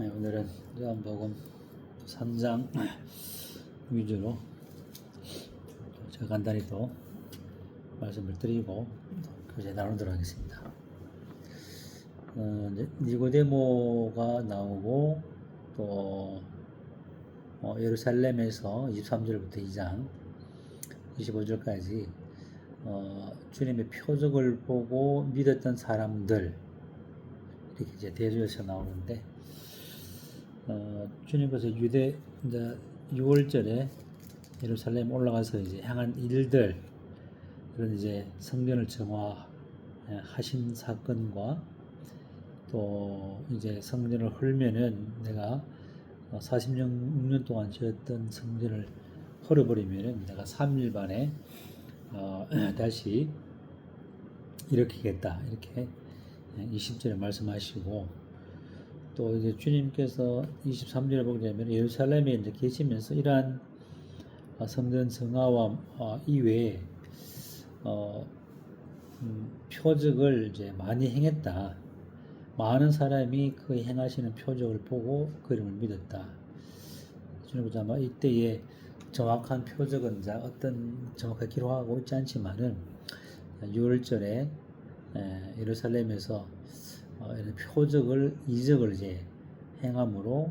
네, 오늘은 요한복음 3장 위주로 제가 간단히 또 말씀을 드리고 교제 나누도록 하겠습니다. 어, 니고데모가 나오고 또 어, 예루살렘에서 23절부터 2장 25절까지 어, 주님의 표적을 보고 믿었던 사람들 이렇게 이제 대조해서 나오는데 어, 주님께서 유대 이제 6월절에 예루살렘 올라가서 이제 향한 일들 그런 이제 성전을 정화하신 사건과 또 이제 성전을 헐면은 내가 40년 동안 지었던 성전을 헐어버리면은 내가 3일 만에 어, 다시 일으키겠다. 이렇게 20절에 말씀하시고 또 이제 주님께서 23절에 보게 되면 예루살렘에 이제 계시면서 이러한 어, 성전 성화와 어, 이외에 어, 음, 표적을 이제 많이 행했다. 많은 사람이 그 행하시는 표적을 보고 그림을 믿었다. 주님께서 아마 이때에 정확한 표적은 자 어떤 정확하게 기록하고 있지 않지만은 6월절에 예루살렘에서 표적을 이적을 이제 행함으로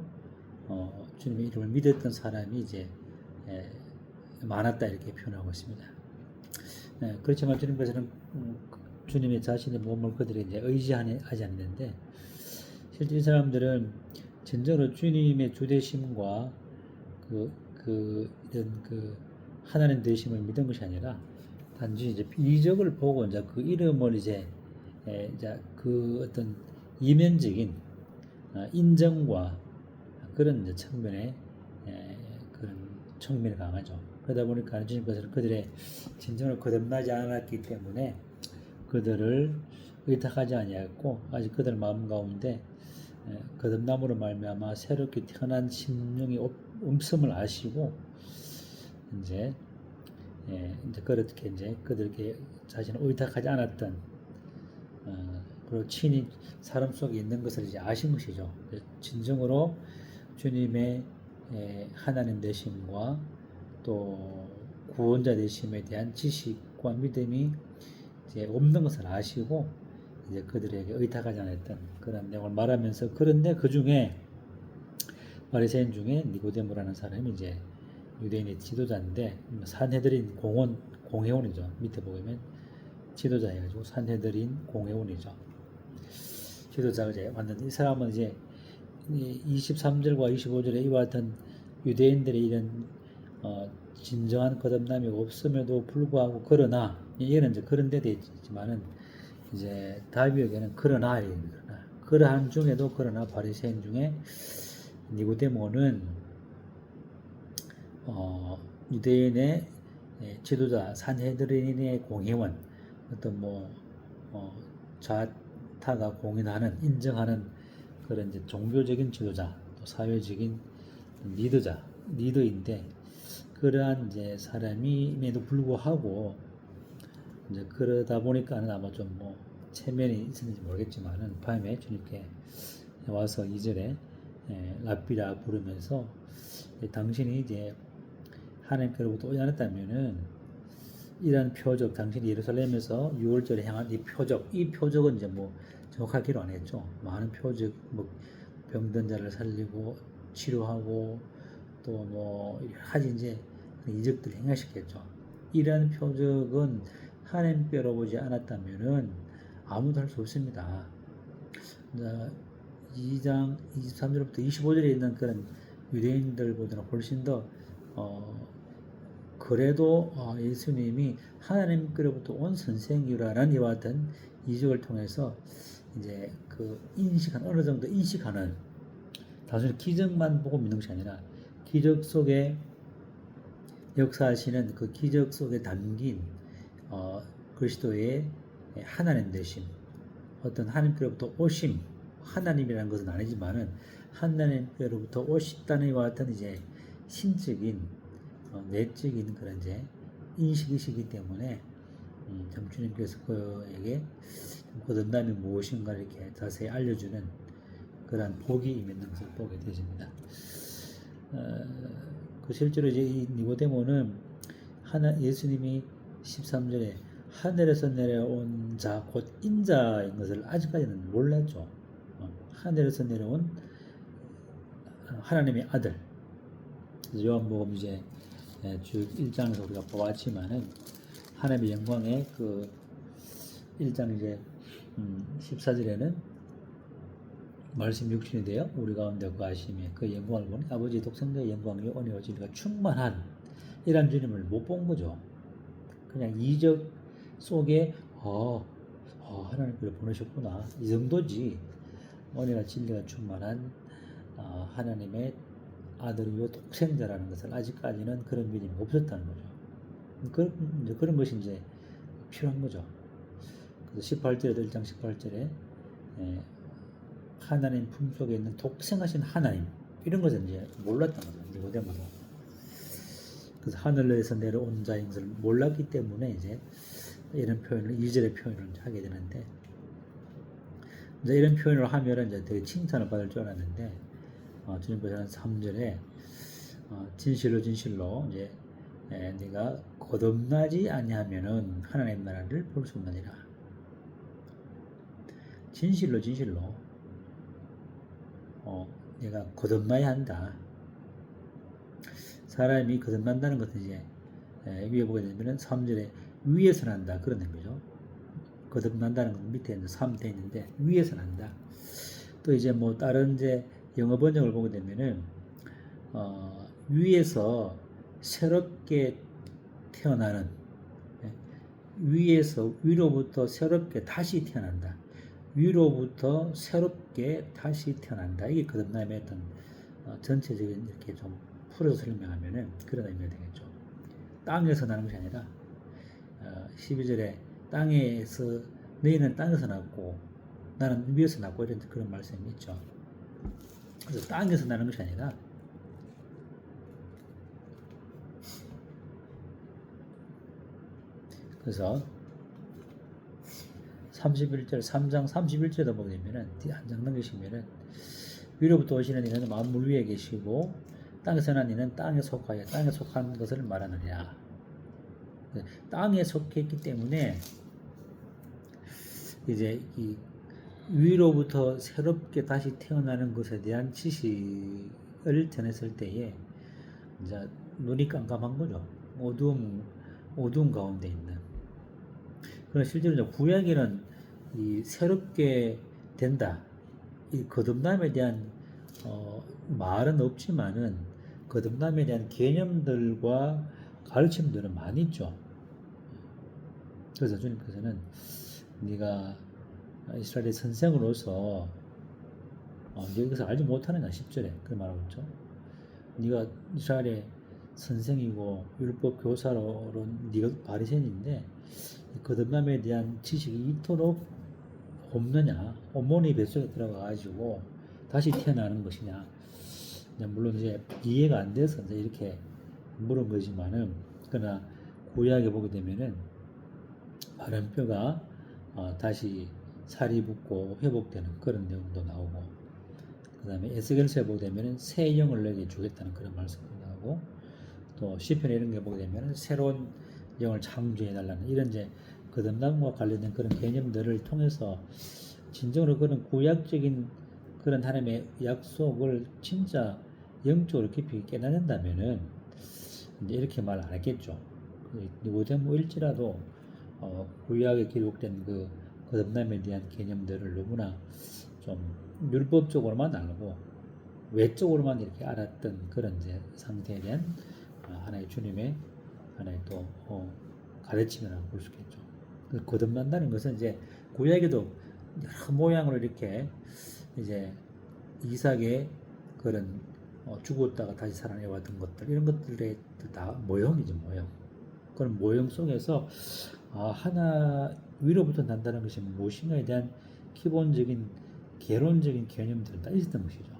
어, 주님의 이름을 믿었던 사람이 이제 에, 많았다 이렇게 표현하고 있습니다. 에, 그렇지만 주님께서는 음, 주님의 자신의 몸을 그들이 이제 의지하지 않는데 실제 이 사람들은 진정으로 주님의 주되심과 그, 그 이런 그 하나님 되심을 믿은 것이 아니라 단지 이제 이적을 보고 이제 그 이름을 이제 에, 이제 그 어떤 이면적인 어, 인정과 그런 측면에 에, 그런 측면이 강하죠. 그러다 보니까 주님께서는 그들의 진정을 거듭나지 않았기 때문에 그들을 의탁하지 아니하였고 아직 그들 마음 가운데 에, 거듭남으로 말미암아 새롭게 태어난 심령이 음성을 아시고 이제 예, 이제 그렇게 이제 그들에게 자신을 의탁하지 않았던 어, 그리고 친히 사람 속에 있는 것을 이제 아신 것이죠. 진정으로 주님의 하나님 되심과 또 구원자 되심에 대한 지식과 믿음이 이제 없는 것을 아시고 이제 그들에게 의탁하지 않았던 그런 내용을 말하면서 그런데 그 중에 바리새인 중에 니고데모라는 사람이 이제 유대인의 지도자인데 산헤드린 공원 공회원이죠. 밑에 보면 지도자 해가지고 산해드린 공회원이죠. 지도자가 이제 왔는데 이 사람은 이제 23절과 25절에 이와 같은 유대인들의 이런 어, 진정한 거듭남이 없음에도 불구하고 그러나 얘는 이제 그런 데 있지만은 이제 다비에게는 그러나 그러나 그러한 중에도 그러나 바리새인 중에 니고데모는 어, 유대인의 예, 지도자 산헤드린의 공회원 어떤 뭐 어, 좌타가 공인하는 인정하는 그런 이제 종교적인 지도자 또 사회적인 리더자 리더인데 그러한 이제 사람임에도 불구하고 이제 그러다 보니까는 아마 좀 뭐 체면이 있었는지 모르겠지만은 밤에 주님께 와서 이절에 예, 라비라 부르면서 당신이 이제 하나님께로부터 오지 않았다면은 이런 표적, 당신이 예루살렘에서 6월절에 향한 이 표적, 이 표적은 이제 뭐 정확하게 기록 안 했죠. 많은 표적, 뭐 병든 자를 살리고 치료하고 또 뭐 하지 이제 이적들 행하셨겠죠. 이러한 표적은 하나님께로 보지 않았다면은 아무도 할 수 없습니다. 2장 23절부터 25절에 있는 그런 유대인들보다는 훨씬 더 어, 그래도 어, 예수님이 하나님께로부터 온 선생이라는 이와 같은 이적을 통해서 이제 그 인식한 어느 정도 인식하는 단순히 기적만 보고 믿는 것이 아니라 기적 속에 역사하시는 그 기적 속에 담긴 어, 그리스도의 하나님 되심 어떤 하나님께로부터 오심 하나님이라는 것은 아니지만은 하나님께로부터 오셨다는 이와 같은 이제 신적인 어, 내적인 그런 이제 인식이시기 때문에 음, 참 주님께서 그에게 거듭남이 무엇인가 이렇게 자세히 알려주는 그런 복이 있는 것을 보게 되십니다. 어, 그 실제로 이제 이 니고데모는 하나 예수님이 13절에 하늘에서 내려온 자 곧 인자인 것을 아직까지는 몰랐죠. 어, 하늘에서 내려온 하나님의 아들. 요한복음 이제 예, 쭉 1장에서 우리가 보았지만은 하나님의 영광의 그 1장 이제 음, 14절에는 말씀 육신이 되어 우리 가운데 거하심에 그 영광을 보니 아버지 독생자의 영광이 은혜와 진리가 충만한 이런 주님을 못 본 거죠. 그냥 이적 속에 어, 어 하나님께서 보내셨구나. 이 정도지. 은혜와 진리가 충만한 어, 하나님의 아들이요 독생자라는 것을 아직까지는 그런 믿음이 없었다는 거죠. 그런, 그런 것이 이제 필요한 거죠. 그래서 18절에도 1장 18절에 예, 하나님 품속에 있는 독생하신 하나님 이런 것을 이제 몰랐던 거죠. 니고데모도. 그래서 하늘에서 내려온 자인 것을 몰랐기 때문에 이제 이런 표현을 2절의 표현을 하게 되는데 이제 이런 표현을 하면 이제 되게 칭찬을 받을 줄 알았는데 어, 주님께서는 3절에 어, 진실로 진실로 이제 에, 네가 거듭나지 아니하면은 하나님 나라를 볼 수 없느니라. 진실로 진실로 어, 내가 거듭나야 한다. 사람이 거듭난다는 것은 이제 에, 위에 보게 되면은 3절에 위에서 난다 그런 의미죠. 거듭난다는 건 밑에 있는 3대 있는데 위에서 난다. 또 이제 뭐 다른 이제 영어 번역을 보게 되면은 어, 위에서 새롭게 태어나는 예, 위에서 위로부터 새롭게 다시 태어난다. 위로부터 새롭게 다시 태어난다. 이게 거듭남의 어떤 어, 전체적인 이렇게 좀 풀어서 설명하면은 그런 의미가 되겠죠. 땅에서 나는 것이 아니라 어, 12절에 땅에서 너희는 땅에서 났고 나는 위에서 났고 이런 그런 말씀이 있죠. 그래서 땅에서 나는 것이 아니라 그래서 31절 3장 31절에도 보게 되면은 한장 넘기시면은 위로부터 오시는 이는 만물 위에 계시고 땅에서 난 이는 땅에 속하여 땅에 속한 것을 말하느냐. 땅에 속했기 때문에 이제 이 위로부터 새롭게 다시 태어나는 것에 대한 지식을 전했을 때에 이제 눈이 깜깜한 거죠. 어두움 어두운 가운데 있는. 그러나 실제로 구약에는 이 새롭게 된다. 이 거듭남에 대한 어, 말은 없지만은 거듭남에 대한 개념들과 가르침들은 많이 있죠. 그래서 주님께서는 네가 이스라엘의 선생으로서 어, 네가 이것을 알지 못하느냐 10절에. 그 말하고 있죠. 네가 이스라엘의 선생이고 율법 교사로 네가 바리새인인데 거듭남에 대한 지식이 이토록 없느냐? 어머니 뱃속에 들어가 가지고 다시 태어나는 것이냐? 물론 이제 이해가 안 돼서 이제 이렇게 물은 거지만은 그러나 구약에 보게 되면은 마른 뼈가 어, 다시 살이 붙고 회복되는 그런 내용도 나오고 그 다음에 에스겔서에 보게 되면은 새 영을 너에게 주겠다는 그런 말씀도 나오고 또 시편에 이런 게 보게 되면은 새로운 영을 창조해 달라는 이런 이제 거듭남과 관련된 그런 개념들을 통해서 진정으로 그런 구약적인 그런 하나님의 약속을 진짜 영적으로 깊이 깨닫는다면은 이제 이렇게 말 안 했겠죠. 그 니고데모 일지라도 어, 구약에 기록된 그 거듭남에 대한 개념들을 너무나 좀 율법적으로만 알고 외적으로만 이렇게 알았던 그런 이제 상태에 대한 어, 하나의 주님의 하나의 또 어, 가르침이라고 볼 수 있겠죠. 그 거듭난다는 것은 이제 구약에도 여러 모양으로 이렇게 이제 이삭의 그런 어, 죽었다가 다시 살아내왔던 것들 이런 것들의 다 모형이죠 모형. 그런 모형 속에서 아, 하나 위로부터 난다는 것이 무엇인가에 대한 기본적인 개론적인 개념들은 다 있었던 것이죠.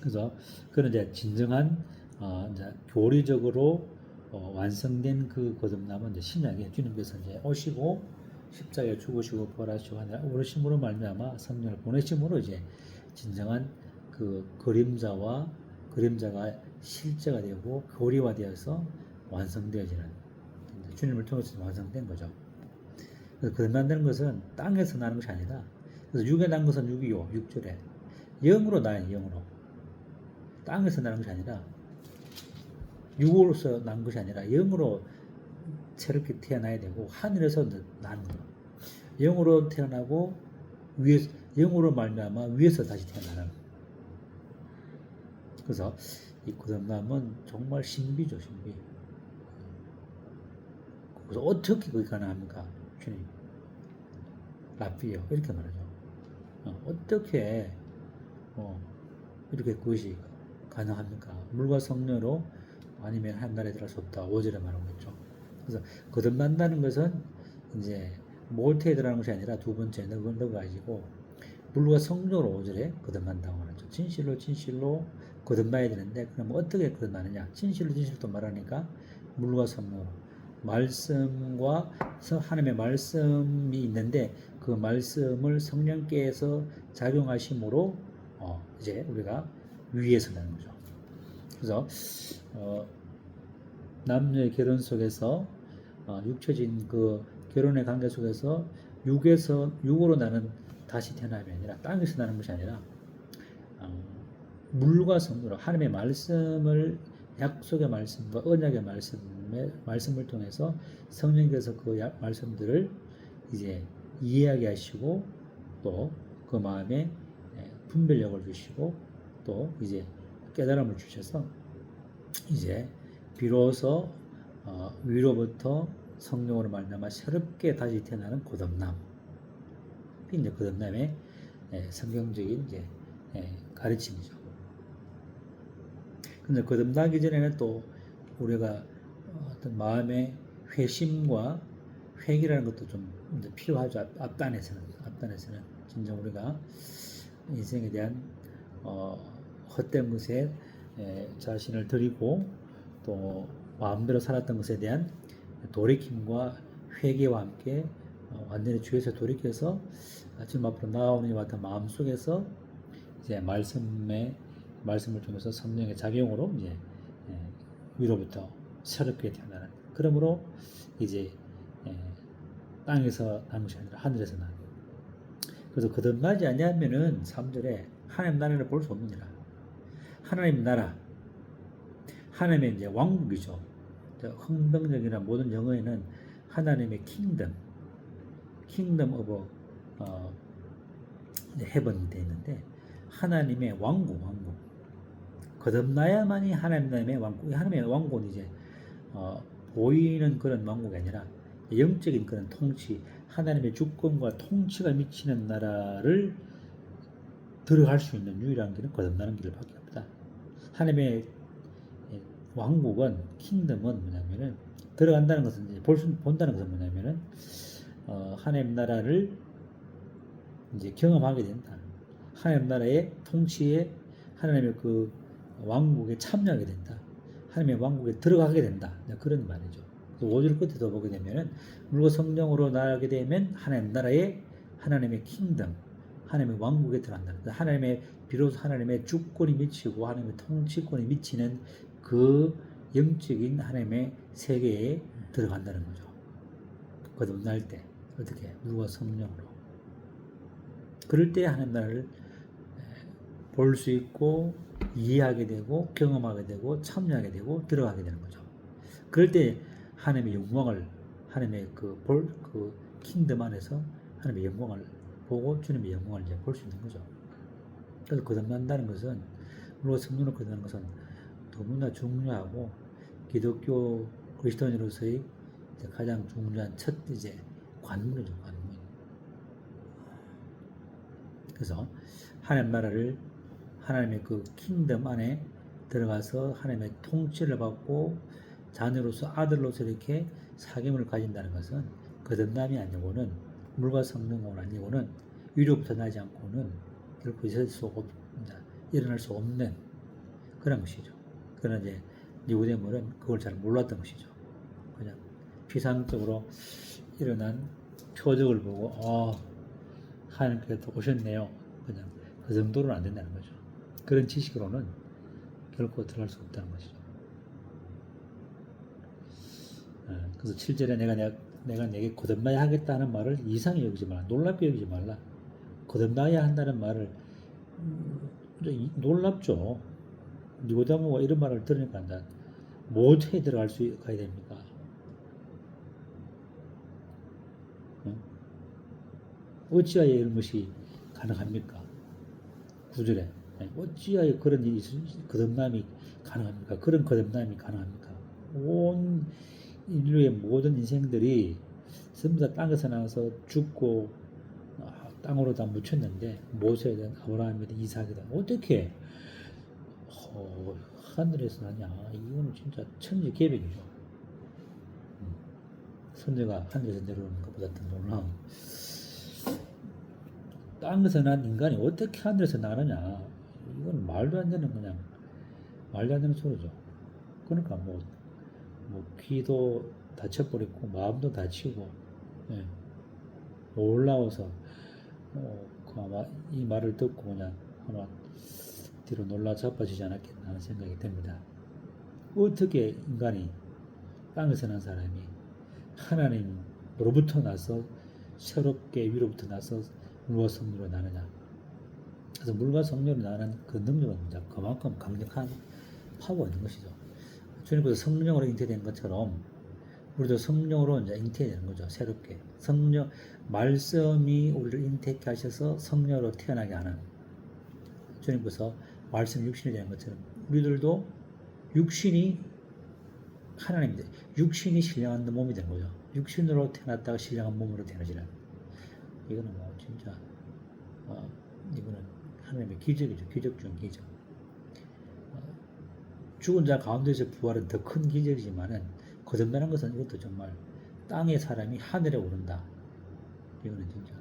그래서 그런 이제 진정한 어, 이제 교리적으로 어, 완성된 그 거듭남은 이제 신약에 주님께서 이제 오시고 십자가에 죽으시고 부활하시고 하나 오르심으로 말미암아 성령을 보내심으로 이제 진정한 그 그림자와 그림자가 실제가 되고 교리화 되어서 완성되어지는 주님을 통해서 완성된 거죠. 그래서 거듭난다는 것은 땅에서 나는 것이 아니라 그래서 육에 난 것은 육이요 6절에 영으로 나요 영으로 땅에서 나는 것이 아니라 육으로서 난 것이 아니라 영으로 새롭게 태어나야 되고 하늘에서 나는 거. 영으로 태어나고 위에 영으로 말미암아 위에서 다시 태어나는. 그래서 이 거듭남은 정말 신비죠 신비. 그래서 어떻게 그게 가능합니까, 주님? 라피요 이렇게 말하죠. 어, 어떻게 어, 이렇게 그것이 가능합니까? 물과 성령으로 아니면 한 나라에 들어갈 수 없다. 5절에 말하고 있죠. 그래서 거듭난다는 것은 이제 몰태에 들어가는 것이 아니라 두 번째 넣어가지고 물과 성령으로 5절에 거듭난다고 하죠. 진실로 진실로 거듭나야 되는데 그럼 어떻게 거듭나느냐? 진실로 진실로 말하니까 물과 성령으로 말씀과 성- 하나님의 말씀이 있는데 그 말씀을 성령께서 작용하심으로 어, 이제 우리가 위에서 나는 거죠. 그래서 어, 남녀의 결혼 속에서 어, 육체진 그 결혼의 관계 속에서 육에서 육으로 나는 다시 태어남이 아니라 땅에서 나는 것이 아니라 어, 물과 성으로 하나님의 말씀을 약속의 말씀과 언약의 말씀 의 말씀을 통해서 성령께서 그 약- 말씀들을 이제 이해하게 하시고 또 그 마음에 예, 분별력을 주시고 또 이제 깨달음을 주셔서 이제 비로소 어, 위로부터 성령으로 말미암아 새롭게 다시 태어나는 거듭남. 이제 거듭남의 예, 성경적인 이제 예, 가르침이죠. 근데 거듭나기 전에는 또 우리가 어떤 마음의 회심과 회개라는 것도 좀 필요하죠. 앞- 앞단에서는 앞단에서는 진정 우리가 인생에 대한 어, 헛된 것에 에, 자신을 드리고 또 마음대로 살았던 것에 대한 돌이킴과 회개와 함께 어, 완전히 주에서 돌이켜서 지금 앞으로 나아오는 이와 같은 마음 속에서 이제 말씀의 말씀을 통해서 성령의 작용으로 이제 에, 위로부터 새롭게 태어나는 그러므로 이제 에, 땅에서 난 것이 아니라 하늘에서 난 그래서 거듭나지 아니하면은 3절에 하나님 나라를 볼 수 없느니라. 하나님 나라. 하나님의 이제 왕국이죠. 흥병적이나 모든 영어에는 하나님의 킹덤 킹덤 오브 어, 헤븐이 되어 있는데 하나님의 왕국 왕국. 거듭나야만이 하나님의 왕국. 이 하나님의 왕국은 이제 어, 보이는 그런 왕국이 아니라 영적인 그런 통치 하나님의 주권과 통치가 미치는 나라를 들어갈 수 있는 유일한 길은 거듭나는 길밖에 없다. 하나님의 왕국은 킹덤은 뭐냐면은 들어간다는 것은 이제 볼 수, 본다는 것은 뭐냐면은 어, 하나님 나라를 이제 경험하게 된다. 하나님 나라의 통치에 하나님의 그 왕국에 참여하게 된다. 하나님의 왕국에 들어가게 된다. 네, 그런 말이죠. 5절 끝에도 보게 되면은 물과 성령으로 나가게 되면 하나님 나라의 하나님의 킹덤, 하나님의 왕국에 들어간다. 그러니까 하나님의 비로소 하나님의 주권이 미치고 하나님의 통치권이 미치는 그 영적인 하나님의 세계에 들어간다는 거죠. 거듭날 때 어떻게 물과 성령으로 그럴 때 하나님 나라를 볼 수 있고 이해하게 되고 경험하게 되고 참여하게 되고 들어가게 되는 거죠. 그럴 때 하나님의 영광을 하나님의 그볼그 킹덤 안에서 하나님의 영광을 보고 주님의 영광을 이제 볼 수 있는 거죠. 그래서 거듭난다는 것은 물론 성령으로 거듭나는 것은 너무나 중요하고 기독교 그리스도인으로서의 가장 중요한 첫 이제 관문이죠 관문. 그래서 하나님 나라를 하나님의 그 킹덤 안에 들어가서 하나님의 통치를 받고 자녀로서 아들로서 이렇게 사귐을 가진다는 것은 거듭남이 아니고는 물과 성령으로 아니고는 위로부터 나지 않고는 결코 있을 수 없다. 일어날 수 없는 그런 것이죠. 그러나 이제 니고데모는 그걸 잘 몰랐던 것이죠. 그냥 피상적으로 일어난 표적을 보고 아 하나님께서 오셨네요. 그냥 그 정도로는 안 된다는 거죠. 그런 지식으로는 결코 들어갈 수 없다는 것이죠. 예, 그래서 7절에 내가 내가, 내가 내게 거듭나야 하겠다는 말을 이상히 여기지 말라. 놀랍게 여기지 말라. 거듭나야 한다는 말을 음, 놀랍죠. 니고데모가 이런 말을 들으니까 난 못해 들어갈 수 가야 됩니까? 응? 어찌하여 이런 것이 가능합니까? 구절에 예, 어찌하여 그런 일이 있- 거듭남이 가능합니까? 그런 거듭남이 가능합니까? 온 인류의 모든 인생들이 전부 다 땅에서 나와서 죽고 아, 땅으로 다 묻혔는데 모세든 아브라함이든 이삭이든 어떻게 어, 하늘에서 나냐? 이거는 진짜 천지 계획이죠. 음. 선녀가 하늘에서 내려오는 것보다 더 놀라운. 땅에서 난 인간이 어떻게 하늘에서 나느냐? 이건 말도 안 되는 그냥 말도 안 되는 소리죠. 그러니까 뭐, 뭐 귀도 다쳐버렸고 마음도 다치고 예. 놀라워서 어, 그 아마 이 말을 듣고 그냥 아마 뒤로 놀라 자빠지지 않았겠나 하는 생각이 듭니다. 어떻게 인간이 땅에서 난 사람이 하나님으로부터 나서 새롭게 위로부터 나서 물과 성령으로 나느냐. 그래서 물과 성령으로 나는 그 능력은 이제 그만큼 강력한 파워가 있는 것이죠. 주님께서 성령으로 잉태된 것처럼 우리도 성령으로 이제 잉태되는 거죠. 새롭게 성령 말씀이 우리를 잉태케 하셔서 성령으로 태어나게 하는 주님께서 말씀 육신이 되는 것처럼 우리들도 육신이 하나님인데 육신이 신령한 몸이 된 거죠. 육신으로 태어났다가 신령한 몸으로 태어나지는 이거는 뭐 진짜 어, 이거는 하나님의 기적이죠. 기적 중 기적. 어, 죽은 자 가운데서 부활은 더 큰 기적이지만은 거듭나는 것은 이것도 정말 땅의 사람이 하늘에 오른다. 이거는 진짜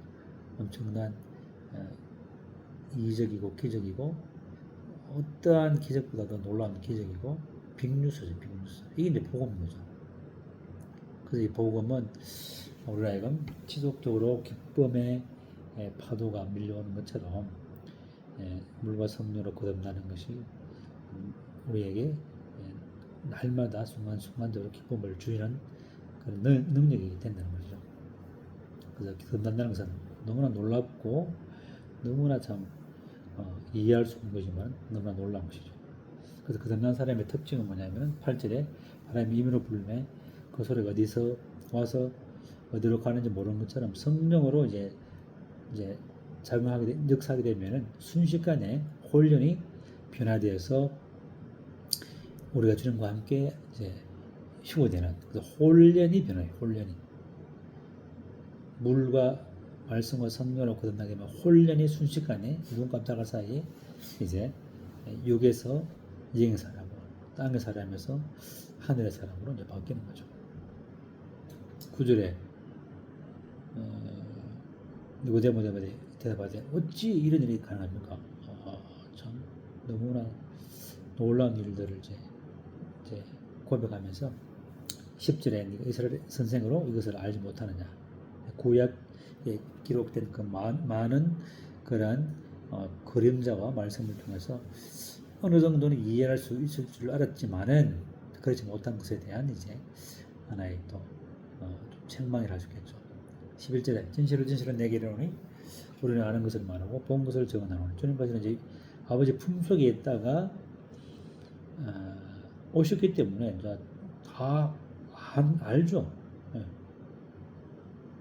엄청난 어, 이적이고 기적이고 어떠한 기적보다도 놀라운 기적이고 빅뉴스죠 빅뉴스 이게 이제 복음인 거죠 그래서 이 복음은 우리 아이금 지속적으로 기쁨의 예, 파도가 밀려오는 것처럼 예, 물과 성령으로 거듭나는 것이 음, 우리에게 예, 날마다 순간순간적으로 기쁨을 주는 그런 능- 능력이 된다는 거죠 그래서 거듭난다는 것은 너무나 놀랍고 너무나 참 어, 이해할 수 없는 거지만 너무나 놀라운 것이죠. 그래서 거듭난 사람의 특징은 뭐냐면 8절에 바람이 임으로 불매 그 소리가 어디서 와서 어디로 가는지 모르는 것처럼 성령으로 이제 이제 작용하게 되, 역사하게 되면은 순식간에 혼련이 변화되어서 우리가 주님과 함께 이제 휴고되는 그래서 혼련이 변화해 혼련이. 물과 말씀과 성령으로 거듭나게 되면 혼련이 순식간에 눈 깜짝할 사이에 이제 육에서 영의 사람으로 땅의 사람에서 하늘의 사람으로 이제 바뀌는 거죠. 구절에 어, 니고데모데모데 대답하되 어찌 이런 일이 가능합니까? 아, 참 너무나 놀라운 일들을 이제, 이제 고백하면서 10절에 네가 이스라엘 선생으로 이것을 알지 못하느냐 구약에 기록된 그 많, 많은 그러한 어, 그림자와 말씀을 통해서 어느 정도는 이해할 수 있을 줄 알았지만은 그렇지 못한 것에 대한 이제 하나의 또 어, 좀 책망이라 할수 있겠죠. 11절에 진실을 진실을 내게 이르노니 우리는 아는 것을 말하고 본 것을 적어나오니 주님께서는 이제 아버지 품속에 있다가 어, 오셨기 때문에 다 안, 알죠. 예.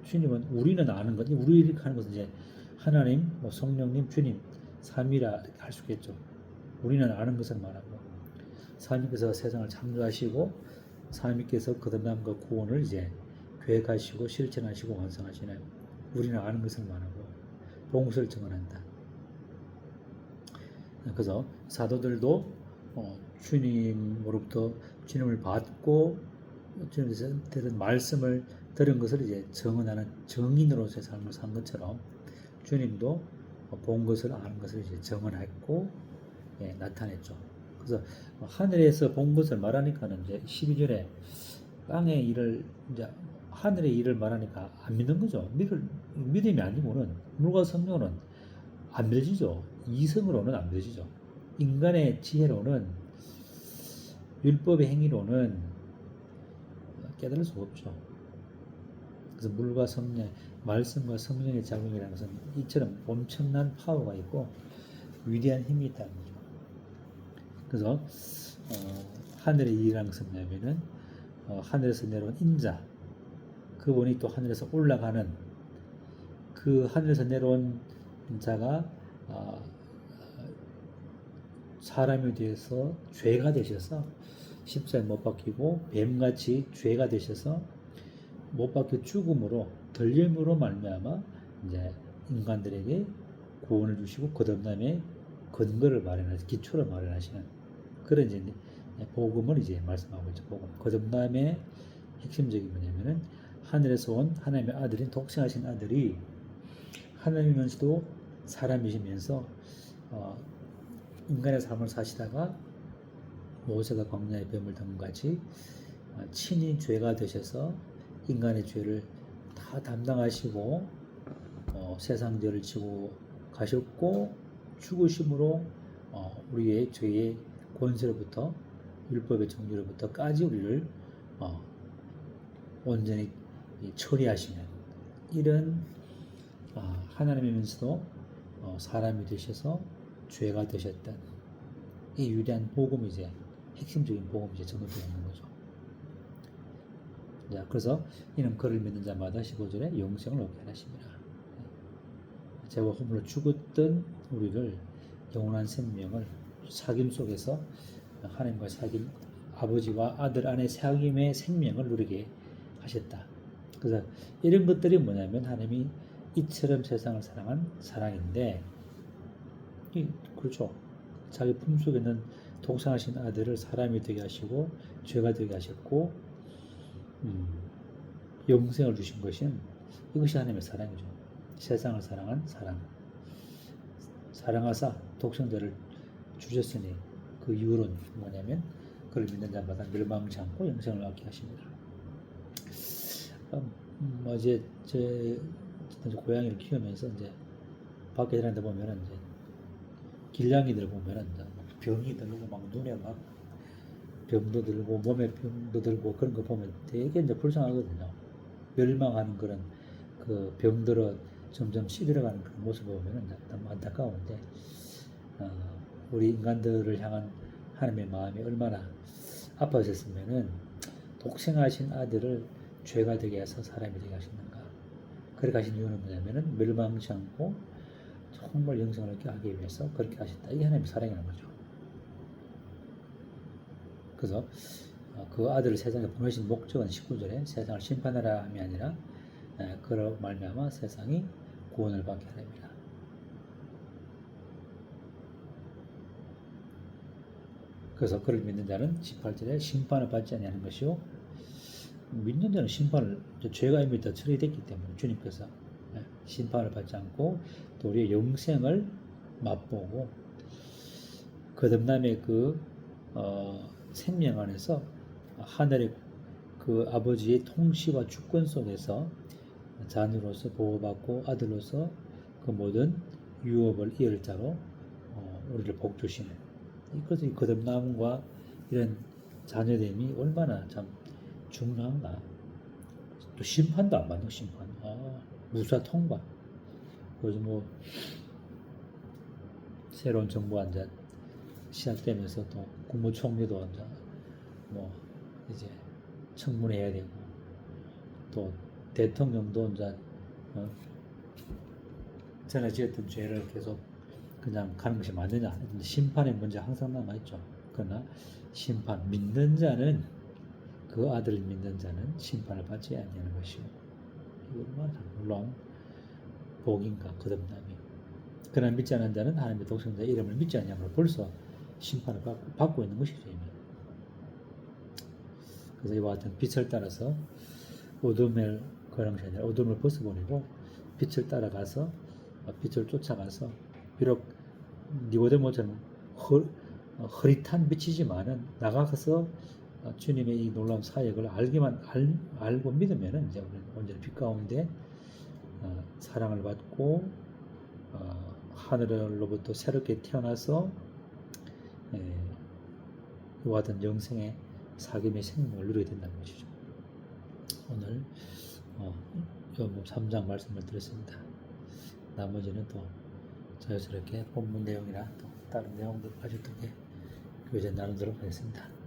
주님은 우리는 아는 것, 우리 이렇게 하는 것은 이제 하나님, 뭐 성령님, 주님, 삼위라 할 수 있겠죠. 우리는 아는 것을 말하고 하나님께서 세상을 창조하시고 하나님께서 거듭남과 구원을 이제 계획하시고 실천하시고 완성하시는 우리는 아는 것을 말하고 본 것을 증언한다. 그래서 사도들도 어, 주님으로부터 주님을 받고 주님께서 말씀을 들은 것을 이제 증언하는 증인으로서의 삶을 산 것처럼 주님도 본 것을 아는 것을 이제 증언했고 예, 나타냈죠. 그래서 하늘에서 본 것을 말하니까는 이제 12절에 땅의 일을 이제 하늘의 일을 말하니까 안 믿는 거죠. 믿을, 믿음이 아니고는 물과 성령은 안 믿어지죠. 이성으로는 안 믿어지죠. 인간의 지혜로는 율법의 행위로는 깨달을 수가 없죠. 그래서 물과 성령, 말씀과 성령의 작용이라는 것은 이처럼 엄청난 파워가 있고 위대한 힘이 있다는 거죠. 그래서 어, 하늘의 일이라는 것은 뭐냐면은 어, 하늘에서 내려온 인자 그분이 또 하늘에서 올라가는 그 하늘에서 내려온 자가 어, 사람이 되어서 죄가 되셔서 십자에 못 박히고 뱀같이 죄가 되셔서 못 박혀 죽음으로 덜림으로 말미암아 이제 인간들에게 구원을 주시고 거듭남의 근거를 마련하시 기초를 마련하시는 그런 이제 복음을 이제 말씀하고 있죠. 복음 거듭남의 핵심적인 뭐냐면은 하늘에서 온 하나님의 아들인 독생하신 아들이 하나님이면서도 사람이시면서 어, 인간의 삶을 사시다가 모세가 광야의 뱀을 든 같이 어, 친히 죄가 되셔서 인간의 죄를 다 담당하시고 어, 세상 죄를 지고 가셨고 죽으심으로 어, 우리의 죄의 권세로부터 율법의 정죄로부터까지 우리를 어, 온전히 이 처리하시는 이런 아, 하나님이면서도 어, 사람이 되셔서 죄가 되셨던 이 위대한 복음이 이제 핵심적인 복음이 이제 전해되고 있는 거죠. 자, 그래서 이는 그를 믿는 자마다 15절에 영생을 얻게 하십니다. 죄와 허물로 죽었던 우리를 영원한 생명을 사귐 속에서 하나님과 사귐 아버지와 아들 안에 사귐의 생명을 누리게 하셨다. 그래서 이런 것들이 뭐냐면 하나님이 이처럼 세상을 사랑한 사랑인데 이, 그렇죠. 자기 품속에 있는 동상하신 아들을 사람이 되게 하시고 죄가 되게 하셨고 음, 영생을 주신 것은 이것이 하나님의 사랑이죠. 세상을 사랑한 사랑. 사랑하사 독생자를 주셨으니 그 이유는 뭐냐면 그를 믿는 자마다 멸망치 않고 영생을 얻게 하십니다. 음, 뭐 이제 제 고양이를 키우면서 이제 밖에 일하는데 보면은 이제 길냥이들 보면은 이제 막 병이 들고 막 눈에 막 병도 들고 몸에 병도 들고 그런 거 보면 되게 이제 불쌍하거든요. 멸망하는 그런 그 병들어 점점 시들어가는 그런 모습을 보면은 안타까운데 어, 우리 인간들을 향한 하나님의 마음이 얼마나 아파졌으면은 독생하신 아들을 죄가 되게 해서 사람이 되게 하셨는가. 그렇게 하신 이유는 뭐냐면은 멸망치 않고 정말 영생을 얻게 하기 위해서 그렇게 하셨다. 이게 하나님의 사랑이라는 거죠. 그래서 어, 그 아들을 세상에 보내신 목적은 19절에 세상을 심판하라 함이 아니라 에, 그로 말미암아 세상이 구원을 받게 하랍니다. 그래서 그를 믿는 자는 18절에 심판을 받지 아니하는 것이요 믿는 자는 심판을 죄가 이미 다 처리됐기 때문에 주님께서 예, 심판을 받지 않고 또 우리의 영생을 맛보고 거듭남의 그 어, 생명 안에서 하늘의 그 아버지의 통치와 주권 속에서 자녀로서 보호받고 아들로서 그 모든 유업을 이을 자로 어, 우리를 복 주시는. 이것이 이 거듭남과 이런 자녀됨이 얼마나 참 중요한가. 또 심판도 안 받는 심판. 아, 무사 통과. 그래서 뭐 새로운 정부가 이제 시작되면서 또 국무총리도 이제 뭐 이제 청문회해야 되고 또 대통령도 이제 어, 전에 지었던 죄를 계속 그냥 가는 것이 맞느냐 심판의 문제 항상 남아 있죠. 그러나 심판 믿는 자는 그 아들을 믿는 자는 심판을 받지 아니하는 것이요. 이거 얼마나 놀라운 복인가 거듭남이. 그러나 믿지 않는 자는 하나님의 독생자 이름을 믿지 않냐면 벌써 심판을 받고, 있는 것이죠 이미. 그래서 이와 같은 빛을 따라서 어둠을 것이 아니라 어둠을 벗어버리고 빛을 따라가서 어, 빛을 쫓아가서 비록 니고데모처럼 허, 어, 흐릿한 빛이지만은 나가서 어, 주님의 이 놀라운 사역을 알기만 알, 알고 믿으면은 이제 우리는 온전히 빛 가운데 어, 사랑을 받고 어, 하늘로부터 새롭게 태어나서 예, 이와 같은 영생의 사귐의 생명을 누리게 된다는 것이죠. 오늘 어, 요한복음 3장 말씀을 드렸습니다. 나머지는 또 자연스럽게 본문 내용이나 또 다른 내용들 가지고 또 이렇게 교제 나누도록 하겠습니다.